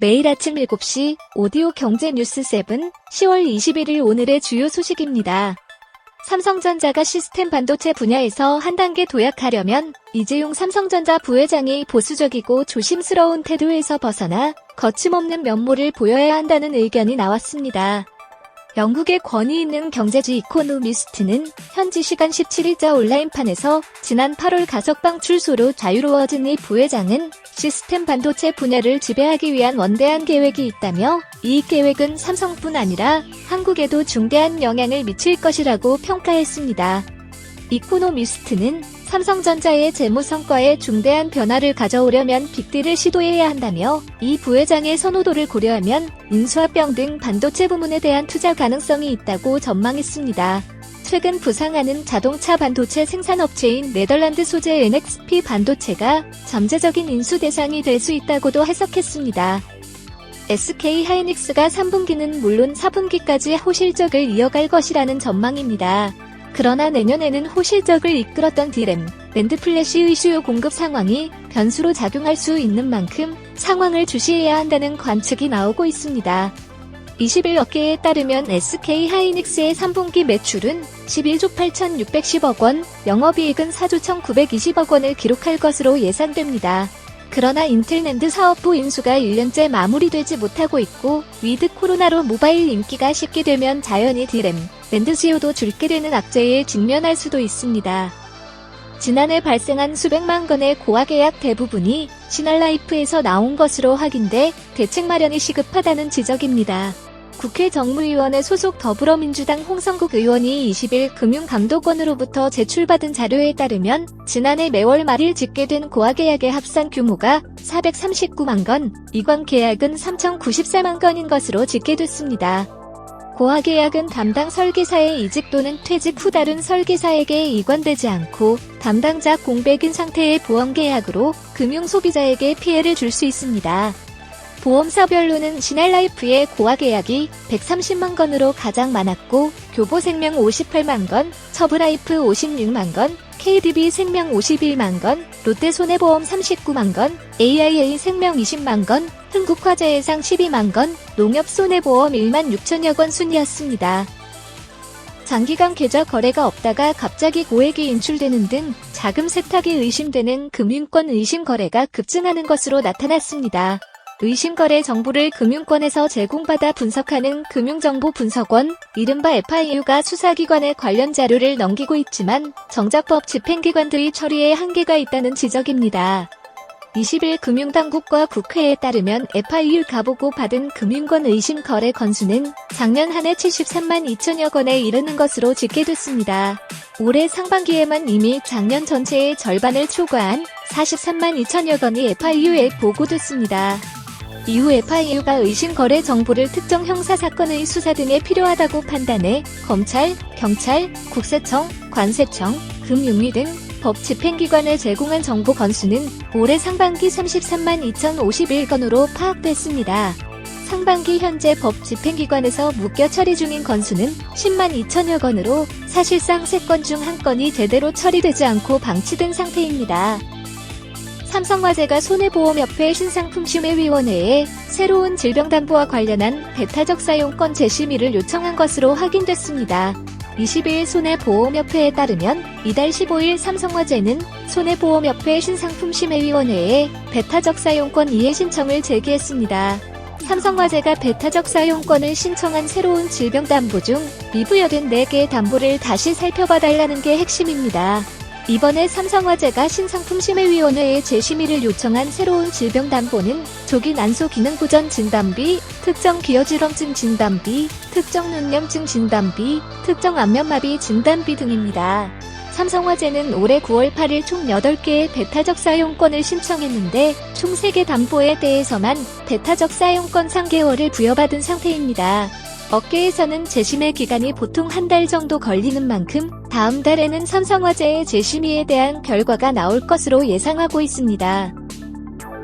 매일 아침 7시 오디오 경제 뉴스 7 10월 21일 오늘의 주요 소식입니다. 삼성전자가 시스템 반도체 분야에서 한 단계 도약하려면 이재용 삼성전자 부회장이 보수적이고 조심스러운 태도에서 벗어나 거침없는 면모를 보여야 한다는 의견이 나왔습니다. 영국의 권위 있는 경제지 이코노미스트는 현지 시간 17일자 온라인판에서 지난 8월 가석 방 출소로 자유로워진 이 부회장은 시스템 반도체 분야를 지배하기 위한 원대한 계획이 있다며 이 계획은 삼성뿐 아니라 한국에도 중대한 영향을 미칠 것이라고 평가했습니다. 이코노미스트는 삼성전자의 재무 성과에 중대한 변화를 가져오려면 빅딜을 시도해야 한다며 이 부회장의 선호도를 고려하면 인수합병 등 반도체 부문에 대한 투자 가능성이 있다고 전망했습니다. 최근 부상하는 자동차 반도체 생산업체인 네덜란드 소재 NXP 반도체가 잠재적인 인수 대상이 될 수 있다고도 해석했습니다. SK 하이닉스가 3분기는 물론 4분기까지 호실적을 이어갈 것이라는 전망입니다. 그러나 내년에는 호실적을 이끌었던 디램, 랜드 플래시의 수요 공급 상황이 변수로 작용할 수 있는 만큼 상황을 주시해야 한다는 관측이 나오고 있습니다. 20일 업계에 따르면 SK 하이닉스의 3분기 매출은 11조 8,610억 원, 영업이익은 4조 1,920억 원을 기록할 것으로 예상됩니다. 그러나 인텔랜드 사업부 인수가 1년째 마무리되지 못하고 있고 위드 코로나로 모바일 인기가 식게 되면 자연히 디램, 랜드지오도 줄게 되는 악재에 직면할 수도 있습니다. 지난해 발생한 수백만 건의 고화 계약 대부분이 시널라이프에서 나온 것으로 확인돼 대책 마련이 시급하다는 지적입니다. 국회 정무위원회 소속 더불어민주당 홍성국 의원이 20일 금융감독원으로부터 제출받은 자료에 따르면 지난해 매월 말일 집계된 고화계약의 합산 규모가 439만 건, 이관 계약은 3,094만 건인 것으로 집계됐습니다. 고화계약은 담당 설계사의 이직 또는 퇴직 후 다른 설계사에게 이관되지 않고 담당자 공백인 상태의 보험계약으로 금융소비자에게 피해를 줄 수 있습니다. 보험사별로는 시날라이프의 고화계약이 130만 건으로 가장 많았고 교보생명 58만 건, 처브라이프 56만 건, KDB 생명 51만 건, 롯데손해보험 39만 건, AIA 생명 20만 건, 흥국화재해상 12만 건, 농협손해보험 1만 6천여 건 순이었습니다. 장기간 계좌 거래가 없다가 갑자기 고액이 인출되는 등 자금 세탁이 의심되는 금융권 의심 거래가 급증하는 것으로 나타났습니다. 의심거래 정보를 금융권에서 제공받아 분석하는 금융정보분석원, 이른바 FIU가 수사기관에 관련 자료를 넘기고 있지만 정작법 집행기관들이 처리에 한계가 있다는 지적입니다. 20일 금융당국과 국회에 따르면 FIU가 보고 받은 금융권 의심 거래 건수는 작년 한 해 73만 2천여 건에 이르는 것으로 집계됐습니다. 올해 상반기에만 이미 작년 전체의 절반을 초과한 43만 2천여 건이 FIU에 보고됐습니다. 이후 FIU가 의심 거래 정보를 특정 형사 사건의 수사 등에 필요하다고 판단해 검찰, 경찰, 국세청, 관세청, 금융위 등 법 집행기관에 제공한 정보 건수는 올해 상반기 33만 2,051건으로 파악됐습니다. 상반기 현재 법 집행기관에서 묶여 처리 중인 건수는 10만 2천여 건으로 사실상 3건 중한 건이 제대로 처리되지 않고 방치된 상태입니다. 삼성화재가 손해보험협회 신상품심의위원회에 새로운 질병담보와 관련한 배타적 사용권 재심의를 요청한 것으로 확인됐습니다. 20일 손해보험협회에 따르면 이달 15일 삼성화재는 손해보험협회 신상품심의위원회에 배타적 사용권 이해 신청을 제기했습니다. 삼성화재가 배타적 사용권을 신청한 새로운 질병담보 중 미부여된 4개의 담보를 다시 살펴봐달라는 게 핵심입니다. 이번에 삼성화재가 신상품 심의위원회에 재심의를 요청한 새로운 질병담보는 조기 난소 기능 부전 진단비, 특정 기어질염증 진단비, 특정 눈염증 진단비, 특정 안면마비 진단비 등입니다. 삼성화재는 올해 9월 8일 총 8개의 배타적 사용권을 신청했는데 총 3개 담보에 대해서만 배타적 사용권 3개월을 부여받은 상태입니다. 업계에서는 재심의 기간이 보통 한 달 정도 걸리는 만큼 다음 달에는 삼성화재의 재심의에 대한 결과가 나올 것으로 예상하고 있습니다.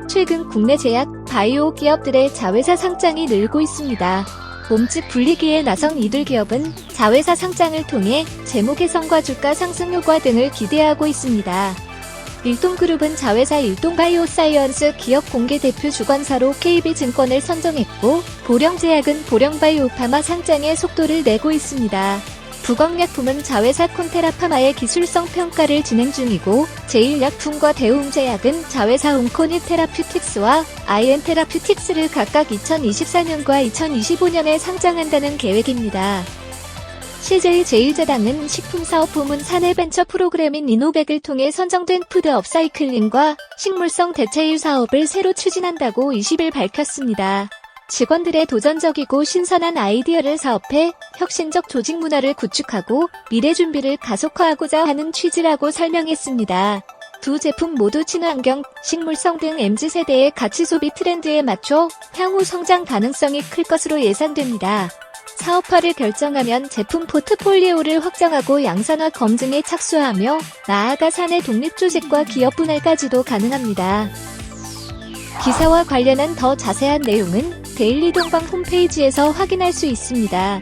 최근 국내 제약, 바이오 기업들의 자회사 상장이 늘고 있습니다. 몸집 불리기에 나선 이들 기업은 자회사 상장을 통해 재무 개선과 주가 상승 효과 등을 기대하고 있습니다. 일동그룹은 자회사 일동바이오사이언스 기업 공개 대표 주관사로 KB증권을 선정했고 보령제약은 보령바이오파마 상장에 속도를 내고 있습니다. 부검약품은 자회사 콘테라파마의 기술성 평가를 진행 중이고 제일약품과 대웅제약은 자회사 웅코니 테라퓨틱스와 아이엔 테라퓨틱스를 각각 2024년과 2025년에 상장한다는 계획입니다. CJ 제일제당은 식품사업 부문 사내 벤처 프로그램인 이노백을 통해 선정된 푸드 업사이클링과 식물성 대체유 사업을 새로 추진한다고 20일 밝혔습니다. 직원들의 도전적이고 신선한 아이디어를 사업해 혁신적 조직 문화를 구축하고 미래 준비를 가속화하고자 하는 취지라고 설명했습니다. 두 제품 모두 친환경, 식물성 등 MZ세대의 가치 소비 트렌드에 맞춰 향후 성장 가능성이 클 것으로 예상됩니다. 사업화를 결정하면 제품 포트폴리오를 확장하고 양산화 검증에 착수하며 나아가 사내 독립 조직과 기업 분할까지도 가능합니다. 기사와 관련한 더 자세한 내용은 데일리 동방 홈페이지에서 확인할 수 있습니다.